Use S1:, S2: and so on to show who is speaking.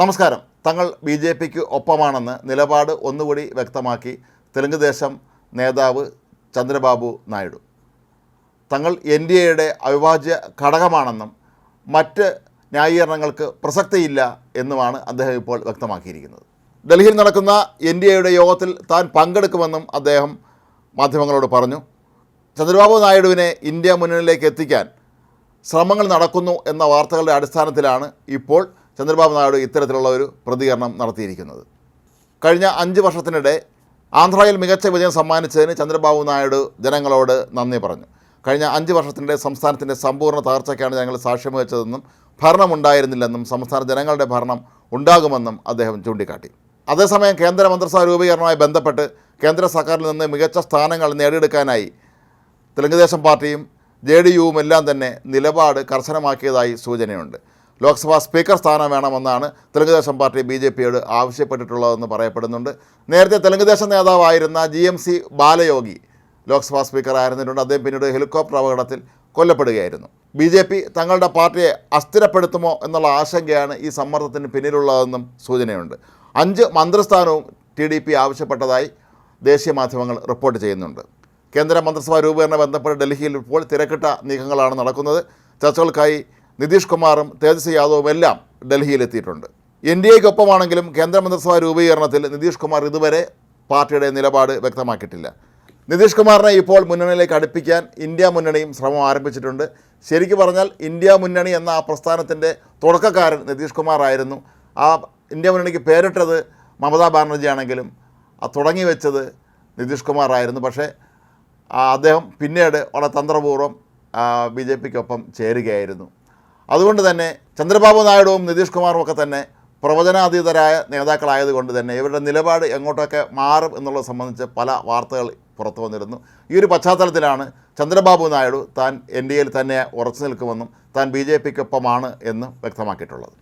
S1: നമസ്കാരം. തങ്ങൾ B J പിക്ക് ഒപ്പമാണെന്ന് നിലപാട് ഒന്നുകൂടി വ്യക്തമാക്കി തെലുങ്ക് ദേശം നേതാവ് ചന്ദ്രബാബു നായിഡു. തങ്ങൾ എൻ ഡി എയുടെ അവിഭാജ്യ ഘടകമാണെന്നും മറ്റ് ന്യായീകരണങ്ങൾക്ക് പ്രസക്തിയില്ല എന്നുമാണ് അദ്ദേഹം ഇപ്പോൾ വ്യക്തമാക്കിയിരിക്കുന്നത്. ഡൽഹിയിൽ നടക്കുന്ന എൻ ഡി എയുടെ യോഗത്തിൽ താൻ പങ്കെടുക്കുമെന്നും അദ്ദേഹം മാധ്യമങ്ങളോട് പറഞ്ഞു. ചന്ദ്രബാബു നായിഡുവിനെ ഇന്ത്യ മുന്നണിയിലേക്ക് എത്തിക്കാൻ ശ്രമങ്ങൾ നടക്കുന്നു എന്ന വാർത്തകളുടെ അടിസ്ഥാനത്തിലാണ് ഇപ്പോൾ ചന്ദ്രബാബു നായിഡു ഇത്തരത്തിലുള്ള ഒരു പ്രതികരണം നടത്തിയിരിക്കുന്നത്. കഴിഞ്ഞ അഞ്ച് വർഷത്തിനിടെ ആന്ധ്രയിൽ മികച്ച വിജയം സമ്മാനിച്ചതിന് ചന്ദ്രബാബു നായിഡു ജനങ്ങളോട് നന്ദി പറഞ്ഞു. കഴിഞ്ഞ അഞ്ച് വർഷത്തിനിടെ സംസ്ഥാനത്തിന്റെ സമ്പൂർണ തകർച്ചയ്ക്കാണ് ഞങ്ങൾ സാക്ഷ്യം വഹിച്ചതെന്നും ഭരണമുണ്ടായിരുന്നില്ലെന്നും സംസ്ഥാന ജനങ്ങളുടെ ഭരണം ഉണ്ടാകുമെന്നും അദ്ദേഹം ചൂണ്ടിക്കാട്ടി. അതേസമയം കേന്ദ്ര മന്ത്രിസഭാ രൂപീകരണവുമായി ബന്ധപ്പെട്ട് കേന്ദ്ര സർക്കാരിൽ നിന്ന് മികച്ച സ്ഥാനങ്ങൾ നേടിയെടുക്കാനായി തെലുങ്കുദേശം പാർട്ടിയും ജെ ഡി യുവും എല്ലാം തന്നെ നിലപാട് കർശനമാക്കിയതായി സൂചനയുണ്ട്. ലോക്സഭാ സ്പീക്കർ സ്ഥാനം വേണമെന്നാണ് തെലുങ്കുദേശം പാർട്ടി ബി ജെ പിയോട് ആവശ്യപ്പെട്ടിട്ടുള്ളതെന്ന് പറയപ്പെടുന്നുണ്ട്. നേരത്തെ തെലുങ്കുദേശം നേതാവായിരുന്ന G M C Balayogi Lok Sabha speaker ആയിരുന്നിട്ടുണ്ട്. അദ്ദേഹം പിന്നീട് ഹെലികോപ്റ്റർ അപകടത്തിൽ കൊല്ലപ്പെടുകയായിരുന്നു. ബി ജെ പി തങ്ങളുടെ പാർട്ടിയെ അസ്ഥിരപ്പെടുത്തുമോ എന്നുള്ള ആശങ്കയാണ് ഈ സമ്മർദ്ദത്തിന് പിന്നിലുള്ളതെന്നും സൂചനയുണ്ട്. അഞ്ച് മന്ത്രിസ്ഥാനവും ടി ഡി പി ആവശ്യപ്പെട്ടതായി ദേശീയ മാധ്യമങ്ങൾ റിപ്പോർട്ട് ചെയ്യുന്നുണ്ട്. കേന്ദ്ര മന്ത്രിസഭാ രൂപീകരണം ബന്ധപ്പെട്ട് ഡൽഹിയിൽ ഇപ്പോൾ തിരക്കിട്ട നീക്കങ്ങളാണ് നടക്കുന്നത്. ചർച്ചകൾക്കായി നിതീഷ് കുമാറും തേജസ്വി യാദവും എല്ലാം ഡൽഹിയിലെത്തിയിട്ടുണ്ട്. എൻ ഡി എക്കൊപ്പമാണെങ്കിലും കേന്ദ്രമന്ത്രിസഭാ രൂപീകരണത്തിൽ നിതീഷ് കുമാർ ഇതുവരെ പാർട്ടിയുടെ നിലപാട് വ്യക്തമാക്കിയിട്ടില്ല. നിതീഷ് കുമാറിനെ ഇപ്പോൾ മുന്നണിയിലേക്ക് അടുപ്പിക്കാൻ ഇന്ത്യ മുന്നണിയും ശ്രമം ആരംഭിച്ചിട്ടുണ്ട്. ശരിക്കു പറഞ്ഞാൽ ഇന്ത്യ മുന്നണി എന്ന ആ പ്രസ്ഥാനത്തിന്റെ തുടക്കക്കാരൻ നിതീഷ് കുമാർ ആയിരുന്നു. ആ ഇന്ത്യ മുന്നണിക്ക് പേരിട്ടത് മമതാ ബാനർജി ആണെങ്കിലും ആ തുടങ്ങി വെച്ചത് നിതീഷ് കുമാർ ആയിരുന്നു. പക്ഷേ അദ്ദേഹം പിന്നീട് വളരെ തന്ത്രപൂർവം ബി ജെ പിക്കൊപ്പം ചേരുകയായിരുന്നു. അതുകൊണ്ട് തന്നെ ചന്ദ്രബാബു നായിഡുവും നിതീഷ് കുമാറും ഒക്കെ തന്നെ പ്രവചനാതീതരായ നേതാക്കളായതുകൊണ്ട് തന്നെ ഇവരുടെ നിലപാട് എങ്ങോട്ടൊക്കെ മാറും എന്നുള്ളത് സംബന്ധിച്ച് പല വാർത്തകൾ പുറത്തു വന്നിരുന്നു. ഈ ഒരു പശ്ചാത്തലത്തിലാണ് ചന്ദ്രബാബു നായിഡു താൻ എൻ ഡി എയിൽ തന്നെ ഉറച്ചു നിൽക്കുമെന്നും താൻ ബി ജെ പിക്കൊപ്പമാണ് എന്നും വ്യക്തമാക്കിയിട്ടുള്ളത്.